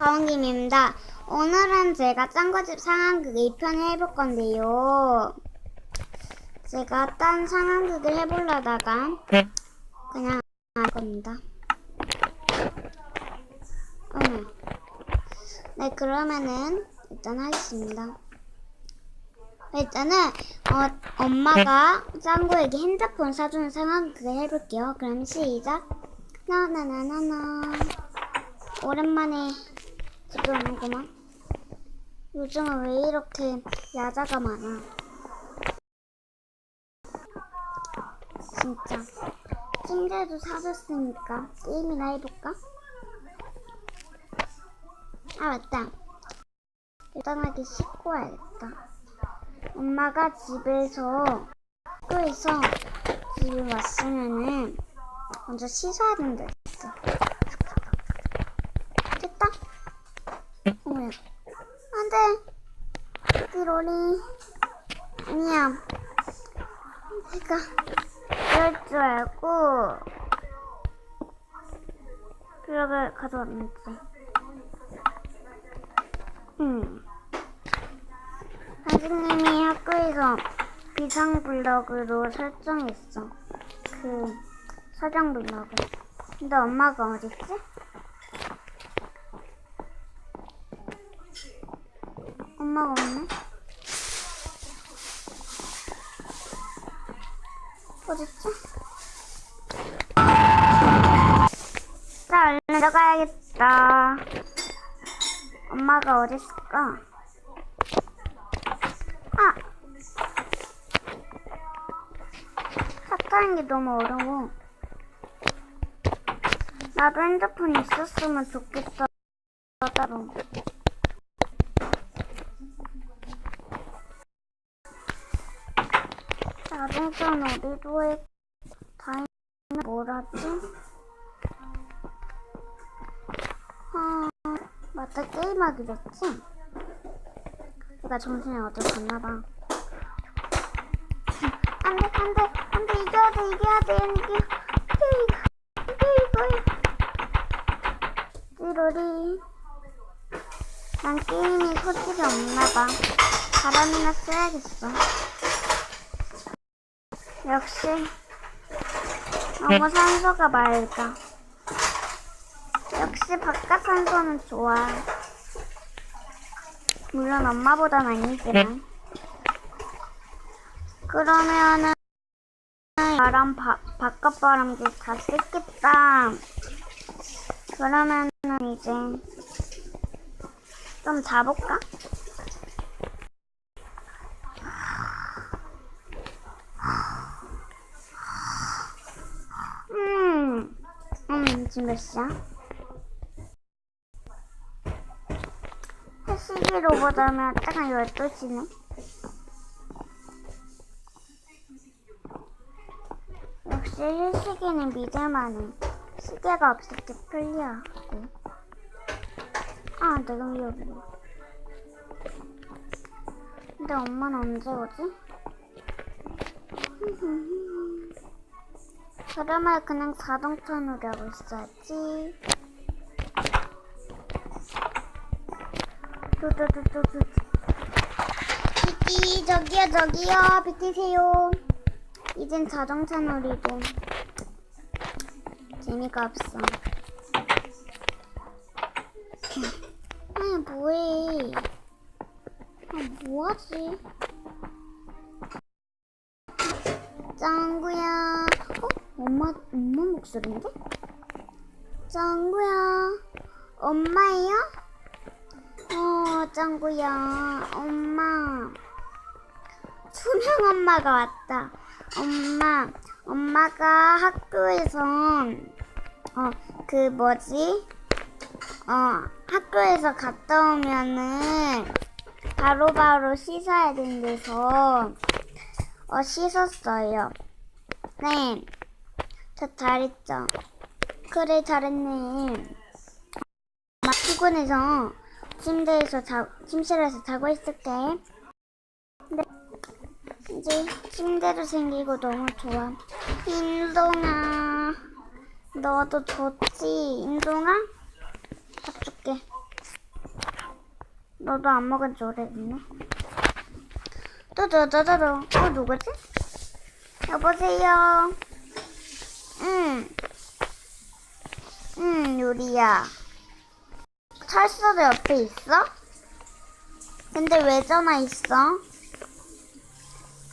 가원김입니다. 오늘은 제가 짱구집 상황극 2편 해볼 건데요. 제가 딴 상황극을 해보려다가 그냥 할 겁니다. 어머. 네, 그러면은 일단 하겠습니다. 일단은 어, 엄마가 짱구에게 핸드폰 사주는 상황극을 해볼게요. 그럼 시작. 나나나나나. 오랜만에 들어오는구만. 요즘은 왜 이렇게 야자가 많아? 진짜. 침대도 사줬으니까 게임이나 해볼까? 아 맞다. 일단하게 씻고 와야겠다. 엄마가 집에서 학교에서 집에 왔으면은 먼저 씻어야 된다 했어. 돼. 띠로리. 아니야. 내가 이럴 줄 알고 블럭을 가져왔는지. 음. 선생님이 학교에서 비상 블럭으로 설정했어. 그 설정 블럭을. 근데 엄마가 어딨지? 엄마가 없네. 어딨지? 자, 얼른 들어가야겠다. 엄마가 어딨을까? 아! 삭하는 게 너무 어려워. 나도 핸드폰 있었으면 좋겠어. 따로. 자동차 놀이도에 다니면 뭐라지? 아, 맞다 게임하기로 했지? 내가 정신이 어딜 갔나봐. 안 돼, 안 돼, 안 돼, 이겨야 돼, 이겨야 돼, 이겨. 이겨, 이겨, 이겨. 띠로리. 난 게임이 소질이 없나봐. 바람이나 쐬야겠어. 역시 너무 산소가 맑아. 역시 바깥 산소는 좋아. 물론 엄마보단 아니지만. 그러면은 바람 바, 바깥 바람도 다 씻겠다. 그러면은 이제 좀 자볼까? 음, 음, 지금 몇 시야? 시기로 보자면 딱 한 12시네. 역시 일시기는 믿을만해. 시계가 없을 때 편리하고. 아, 내가 위험해. 근데 엄마는 언제 오지? 그러면 그냥 자동차 놀이하고 있어야지. 비키, 저기요, 저기요, 비키세요. 이젠 자동차 놀이도 재미가 없어. 아, 뭐해. 아, 뭐하지? 짱구야. 어? 엄마, 엄마 목소리인데? 짱구야. 엄마예요? 어, 짱구야. 엄마. 수명 엄마가 왔다. 엄마, 엄마가 학교에서, 어, 그 뭐지? 어, 학교에서 갔다 오면은 바로바로 씻어야 된대서, 어, 씻었어요. 네. 저 잘했죠? 그래, 잘했네. 엄마 피곤해서 침대에서 자, 침실에서 자고 있을게. 네. 이제 침대도 생기고 너무 좋아. 인동아, 너도 좋지? 인동아? 밥 줄게. 너도 안 먹은 지 오래됐네. 또또또또또. 어 누구지? 여보세요. 응. 응 유리야. 철수도 옆에 있어? 근데 왜 전화했어?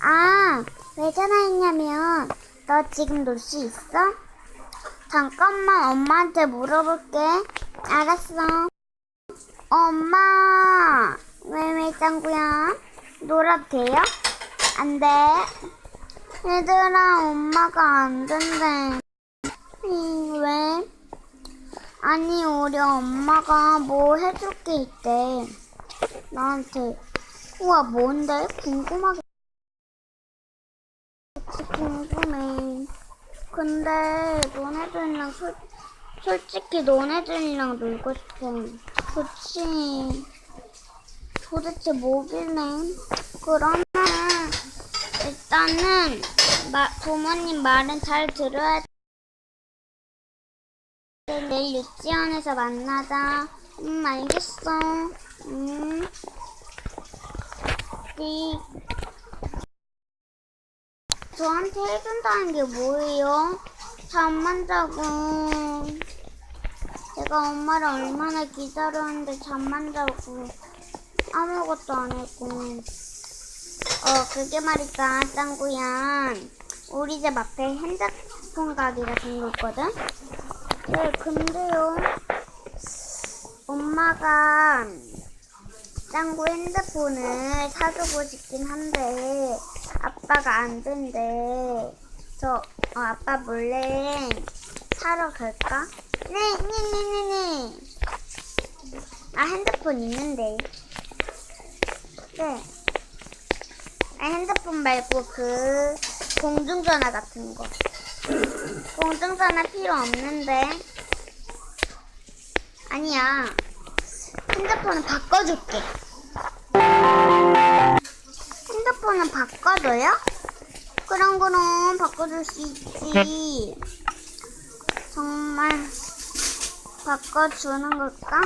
아, 왜 전화했냐면, 너 지금 놀 수 있어? 잠깐만 엄마한테 물어볼게. 알았어. 엄마, 왜, 왜, 짱구야? 놀아도 돼요? 안 돼. 얘들아, 엄마가 안 된대. 음, 왜? 아니, 우리 엄마가 뭐 해줄 게 있대. 나한테. 우와, 뭔데? 궁금하게. 궁금해. 근데 너네들이랑 솔, 솔직히 너네들이랑 놀고 싶어. 그치. 도대체 뭐길래? 그러면 일단은 마, 부모님 말은 잘 들어야 돼. 내일 유치원에서 만나자. 음, 알겠어. 음. 네. 저한테 해준다는 게 뭐예요? 잠만 자고. 제가 엄마를 얼마나 기다렸는데 잠만 자고. 아무것도 안 했고. 어, 그게 말이다, 짱구야. 우리 집 앞에 핸드폰 가게가 생겼거든? 네, 근데요. 엄마가 짱구 핸드폰을 사주고 싶긴 한데, 아빠가 안 된대. 저, 어, 아빠 몰래 사러 갈까? 네, 네, 네, 네, 네. 아, 핸드폰 있는데. 네. 아, 핸드폰 말고 그 공중전화 같은 거. 공중전화 필요 없는데. 아니야. 핸드폰은 바꿔줄게. 핸드폰은 바꿔줘요? 그럼 그럼 바꿔줄 수 있지. 정말 바꿔주는 걸까?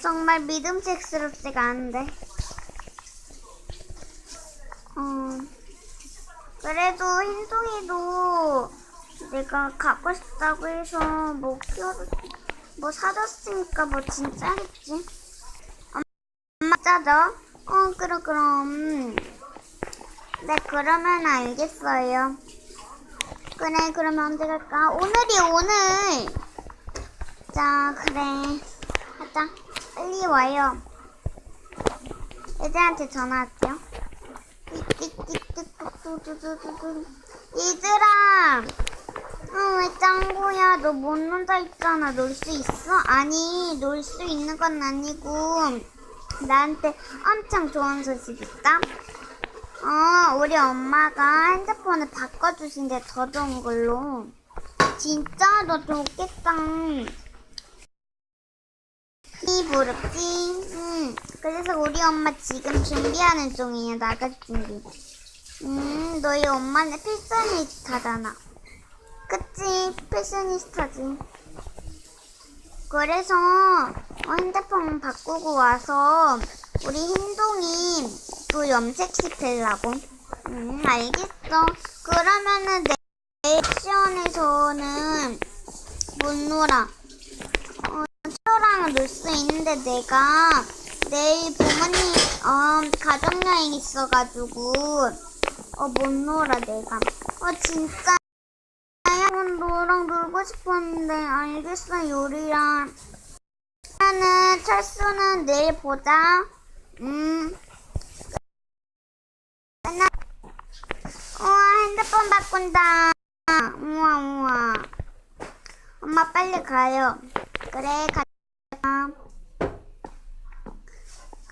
정말 믿음직스럽지가 않은데. 어, 그래도 흰둥이도 내가 갖고 싶다고 해서 뭐 키워줬, 뭐 사줬으니까 뭐 진짜겠지. 엄마 짜죠? 어, 그럼, 그럼. 네, 그러면 알겠어요. 그래, 그러면 언제 갈까? 오늘이 오늘. 자, 그래. 하자. 빨리 와요. 애들한테 전화할게요. 얘들아! 어, 왜 짱구야? 너 못 논다 했잖아. 놀 수 있어? 아니, 놀 수 있는 건 아니고, 나한테 엄청 좋은 소식 있다. 어, 우리 엄마가 핸드폰을 바꿔주신대, 더 좋은 걸로. 진짜? 너 좋겠다. 이 부럽지? 응. 그래서 우리 엄마 지금 준비하는 중이에요. 나갈 준비. 음, 너희 엄마는 패셔니스타잖아. 그치? 패셔니스타지. 그래서 어, 핸드폰 바꾸고 와서 우리 흰동이 또 염색시키려고. 음, 알겠어. 그러면은 내일 시원에서는 못 놀아. 친구랑 놀 수 있는데 내가 내일 부모님 어, 가족 여행 있어가지고 어 못 놀아 내가. 어 진짜. 야 너랑 놀고 싶었는데 알겠어 요리랑. 그러면은 철수는 내일 보자. 음. 끝나 우와 핸드폰 바꾼다. 우와 우와. 엄마 빨리 가요. 그래 가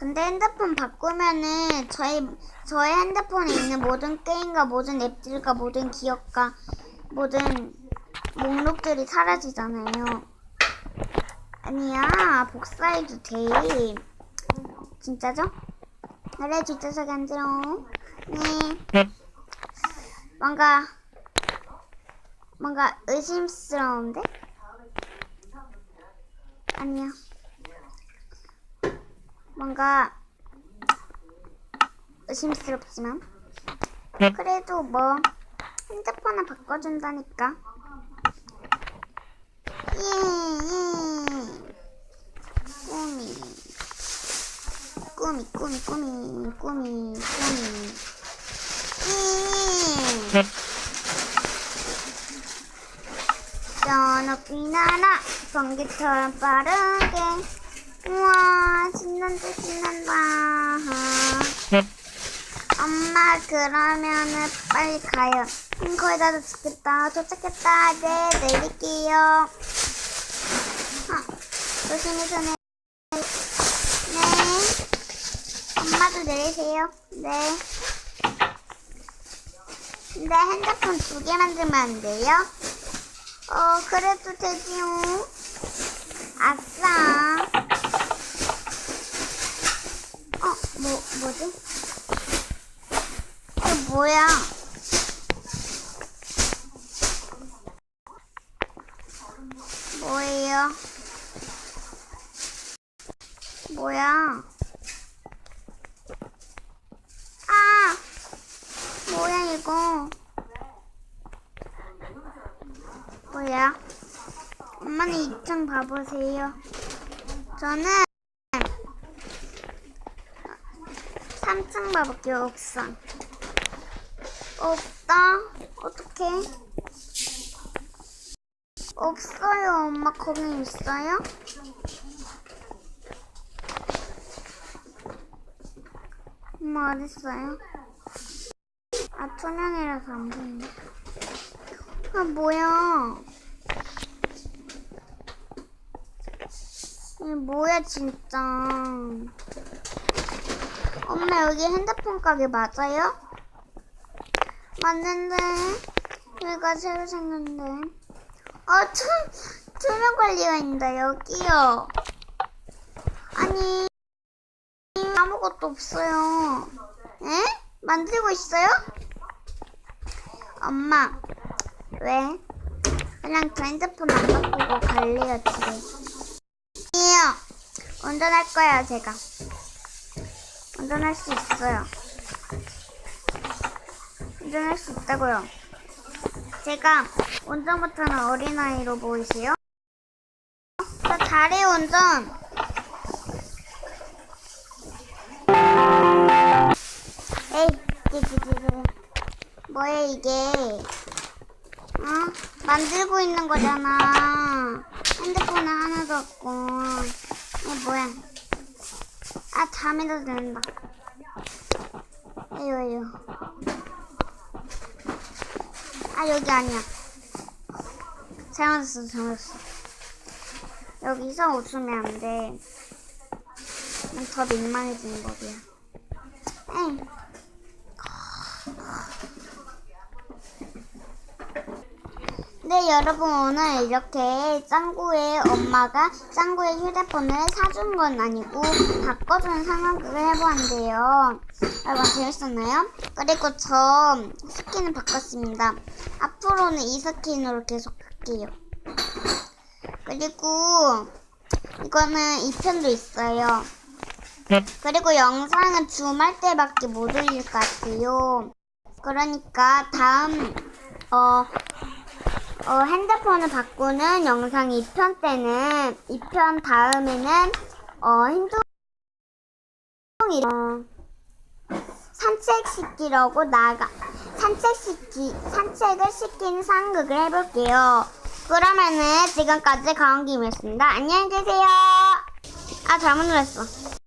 근데 핸드폰 바꾸면은 저희 저의 핸드폰에 있는 모든 게임과 모든 앱들과 모든 기억과 모든 목록들이 사라지잖아요. 아니야 복사해도 돼. 진짜죠? 그래 뒷좌석에 앉으러. 네. 뭔가 뭔가 의심스러운데? 아니야. 뭔가 의심스럽지만 그래도 뭐 핸드폰을 바꿔준다니까 예, 예. 꾸미 꾸미 꾸미 꾸미 꾸미 꾸미 예. 떠놓기나나 번개처럼 빠르게 우와 신난다 신난다. 엄마 그러면은 빨리 가요. 음, 거의 다 도착했다. 도착했다. 네 내릴게요. 아, 조심해서 내 네. 엄마도 내리세요. 네. 근데 핸드폰 두 개 만들면 안 돼요? 어, 그래도 되지요. 아싸. 어, 뭐, 뭐지? 이거 뭐야? 뭐예요? 뭐야? 아! 뭐야, 이거? 뭐야? 엄마는 2층 봐보세요. 저는 3층 봐볼게요, 옥상. 없다? 어떡해? 없어요, 엄마. 거기 있어요? 엄마 어딨어요? 아, 투명이라서 안 보이네. 아, 뭐야. 이게 뭐야, 진짜. 엄마, 여기 핸드폰 가게 맞아요? 맞는데. 여기가 새로 생겼는데. 아, 투, 투명 관리가 있는데, 여기요. 아니, 아무것도 없어요. 에? 만들고 있어요? 엄마, 왜? 그냥 저 핸드폰 안 바꾸고 갈래요, 집에. 아니요. 운전할 거예요, 제가. 운전할 수 있어요. 운전할 수 있다고요. 제가 운전 못하는 어린아이로 보이세요? 저 잘해요, 운전. 에이. 뭐야, 이게. 어? 만들고 있는 거잖아. 핸드폰은 하나도 없고. 이게 뭐야. 아, 잠에도 된다. 에휴, 에휴. 아, 여기 아니야. 잘못했어, 잘못했어. 여기서 웃으면 안 돼. 난더 민망해지는 법이야. 에이. 네, 여러분 오늘 이렇게 짱구의 엄마가 짱구의 휴대폰을 사준 건 아니고 바꿔주는 상황극을 해보았는데요. 여러분 재밌었나요? 그리고 저 스킨을 바꿨습니다. 앞으로는 이 스킨으로 계속 할게요. 그리고 이거는 2편도 있어요. 그리고 영상은 주말 때밖에 못 올릴 것 같아요. 그러니까 다음 어, 어, 핸드폰을 바꾸는 영상 2편 때는 2편 다음에는 어, 행동이 어, 산책 시키려고 나가 산책 시키 산책을 시키는 상극을 해볼게요. 그러면은 지금까지 가온김이었습니다. 안녕히 계세요. 아 잘못 눌렀어.